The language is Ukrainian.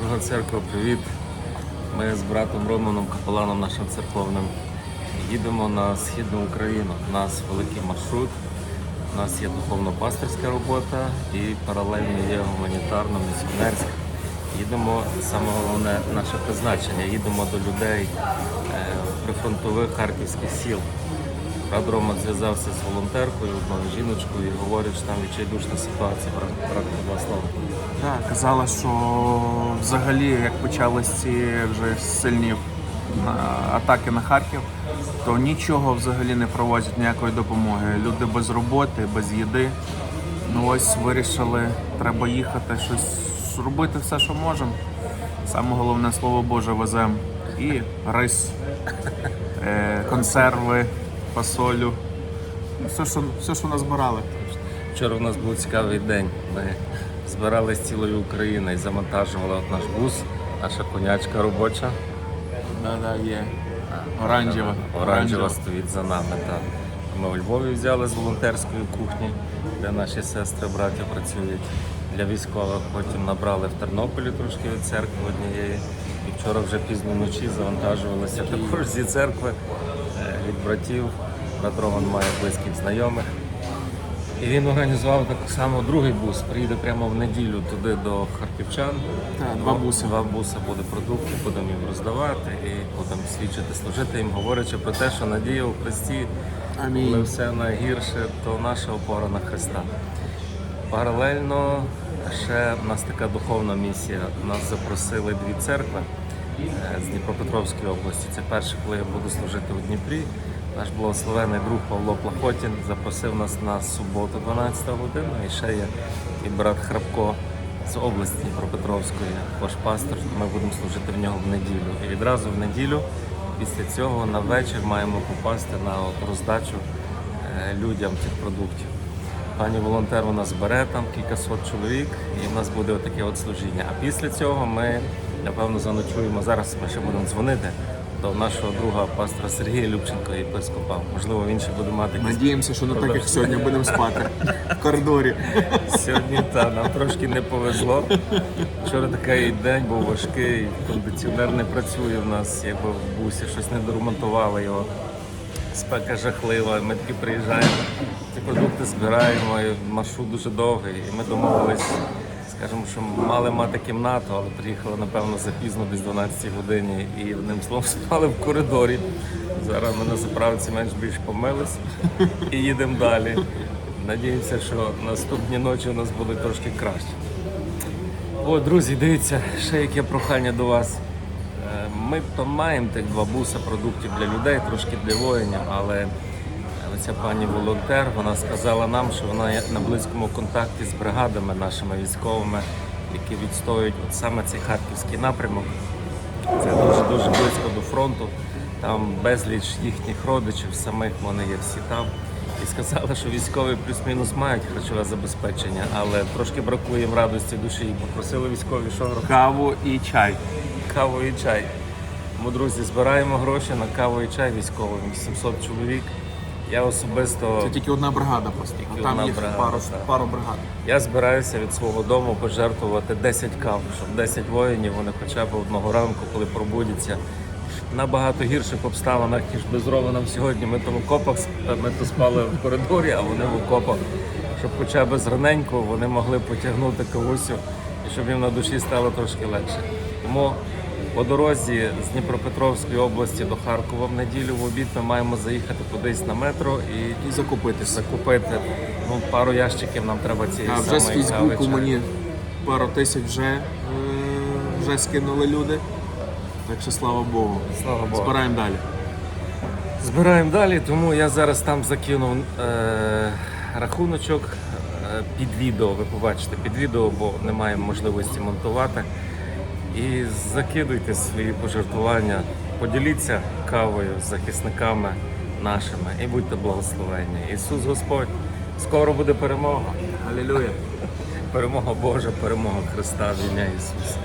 Дорога церква, привіт. Ми з братом Романом, капеланом нашим церковним, їдемо на східну Україну. У нас великий маршрут, у нас є духовно-пастирська робота і паралельно є гуманітарна, місіонерська. Їдемо, саме головне наше призначення, їдемо до людей е, прифронтових харківських сіл. Брат Рома зв'язався з волонтеркою, одною жіночкою і говорить, що там відчайдушна ситуація. Два слова. Так, казала, що взагалі як почались ці вже сильні атаки на Харків, то нічого взагалі не проводять ніякої допомоги. Люди без роботи, без їди. Ну ось вирішили, треба їхати, щось робити все, що можемо. Саме головне слово Боже веземо. І рис, е, консерви, фасолю. Ну, Все, що, все, що назбирали. Вчора у нас був цікавий день. Ми збирали з цілої України і завантажували от наш бус, наша конячка робоча. Да, да, є. Оранжева. Оранжева стоїть за нами. Так. Ми у Львові взяли з волонтерської кухні, де наші сестри, браття працюють для військових. Потім набрали в Тернополі трошки від церкви однієї. І вчора вже пізно вночі завантажувалися також зі церкви е, від братів. Брат Роман має близьких знайомих. І він організував так само другий бус. Приїде прямо в неділю туди до харківчан. Так, два буси. Два буси буде продукти, будемо їм роздавати і будемо свідчити, служити їм, говорячи про те, що надія у Христі, Амінь. коли все найгірше, то наша опора на Христа. Паралельно ще в нас така духовна місія. Нас запросили дві церкви е, з Дніпропетровської області. Це перше, коли я буду служити у Дніпрі. Наш благословений друг Павло Плахотін запросив нас на суботу 12 годину. І ще є і брат Храпко з області Дніпропетровської, також пастор. Ми будемо служити в нього в неділю. І відразу в неділю, після цього на вечір маємо попасти на роздачу е, людям цих продуктів. Пані волонтер у нас збере там кількасот чоловік, і в нас буде таке от служіння. А після цього ми напевно заночуємо. Зараз ми ще будемо дзвонити до нашого друга пастора Сергія Любченка, єпископа. Можливо, він ще буде мати якісь Надіємося, що не так, як сьогодні будемо спати в коридорі. Сьогодні та нам трошки не повезло. Вчора такий день був важкий, кондиціонер не працює в нас, якби в бусі щось не доремонтували його. Спека жахлива. Ми таки приїжджаємо, ці продукти збираємо, і маршрут дуже довгий. І ми домовились, скажімо, що мали мати кімнату, але приїхали, напевно, запізно, десь 12 годині, і одним словом спали в коридорі. Зараз ми на заправці менш-більш помились і їдемо далі. Надіємося, що наступні ночі у нас будуть трошки краще. О, друзі, дивіться, ще яке прохання до вас. Е, Ми то маємо тих два буса продуктів для людей, трошки для воїнів, але оця пані волонтер вона сказала нам, що вона є на близькому контакті з бригадами нашими військовими, які відстоюють от саме цей харківський напрямок. Це дуже дуже близько до фронту. Там безліч їхніх родичів, самих вони є всі там. І сказали, що військові плюс-мінус мають харчове забезпечення, але трошки бракує їм радості душі. І попросили військові, що робити? Каву і чай. каву і чай. Тому, друзі, збираємо гроші на каву і чай військовим. 800 чоловік. Я особисто Це тільки одна бригада просто. А там одна їх бригада, пару, так. пару бригад. я збираюся від свого дому пожертвувати 10 кав, щоб 10 воїнів вони хоча б одного ранку, коли пробудяться. Набагато гірших обставинах, ніж без Романом сьогодні. Ми там в окопах ми то спали в коридорі, а вони в окопах. Щоб хоча б зраненько вони могли потягнути кавусю і щоб їм на душі стало трошки легше. Тому по дорозі з Дніпропетровської області до Харкова в неділю в обід ми маємо заїхати кудись на метро і І закупитися. закупити. Ну, пару ящиків нам треба цієї А вже з. Фейсбуку мені пару тисяч вже, е, вже скинули люди. Так що слава Богу. Слава Богу. Збираємо далі. Збираємо далі, тому я зараз там закинув е, рахуночок е, під відео. Ви побачите під відео, бо немає можливості монтувати. І закидуйте свої пожертвування, поділіться кавою з захисниками нашими і будьте благословенні. Ісус Господь, скоро буде перемога. Алілюя. Перемога Божа, перемога Христа в ім'я Ісуса.